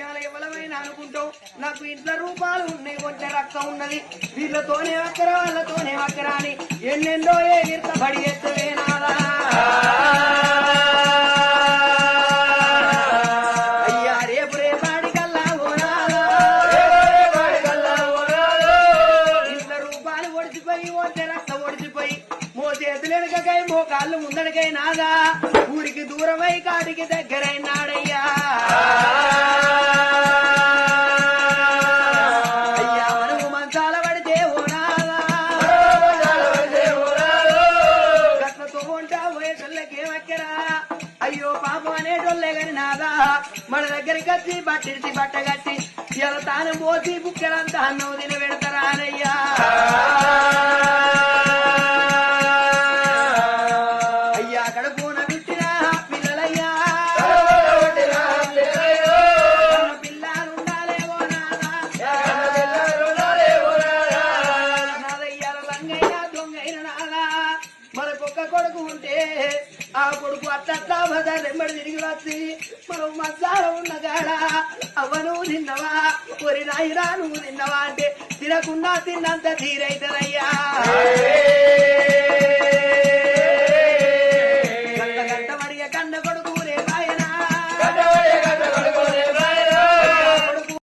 ఇవాళ ఎవలమైనా అనుకుంటావు? నాకు ఇంట్లో రూపాలు ఉన్నాయి కొంచెం రక్క ఉన్నది. వీళ్ళతోనే అక్కర వాళ్ళతోనే అక్కర అని ఎన్నెన్నో ఏ బడి ఎత్తవేనారా అయ్యా రేపు రేపాడికల్లా ఒడిచిపోయి ఒంటె రక్త ఒడిచిపోయి మో చేతులు వెనకకై మో కాళ్ళు ముందడికై నాదా. ఊరికి దూరమై కాటికి దగ్గరైనాడై అయ్యో పాపం అనేటోళ్ళే గాని నాదా? మన దగ్గరికి వచ్చి బట్టిడిచి బట్ట కట్టి ఇలా తాను పోసి బుక్కెలంతా అన్నం తిని కొడుకు ఉంటే ఆ కొడుకు అట్లా బజార్ ఎంబడి తిరిగి వచ్చి మనం మసాల ఉన్న కాడ అవ్వ నువ్వు తిన్నవా? ఒరి నాయినా నువ్వు తిన్నవా? అంటే తినకుండా తిన్నంత తీరైతనయ్యా గంట గంట మరిగా కన్న కొడుకు